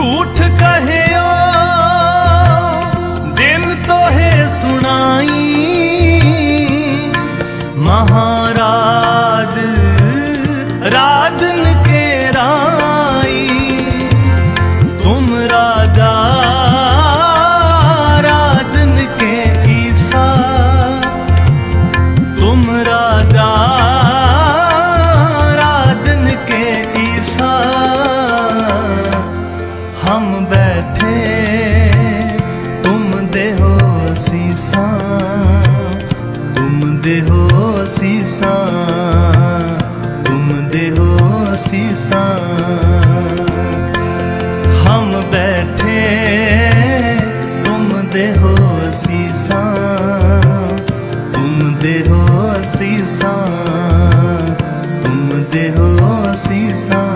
झूठ कहे ओ दिन तो है सुनाई। महाराज राजन के राई। तुम राजा राजन के ईसा। तुम राजा। ਬੈਠੇ ਤੁਮ ਦੇ ਹੋ ਸੀਸਾਂ ਤੁਮ ਦੇ ਹੋ ਸੀਸਾਂ ਤੁਮ ਦੇ ਹੋ ਸੀਸਾਂ ਹਮ ਬੈਠੇ ਤੁਮ ਦੇ ਹੋ ਸੀਸਾਂ ਤੁਮ ਦੇ ਹੋ ਸੀਸਾਂ ਤੁਮ ਦੇ ਹੋ ਸੀਸਾਂ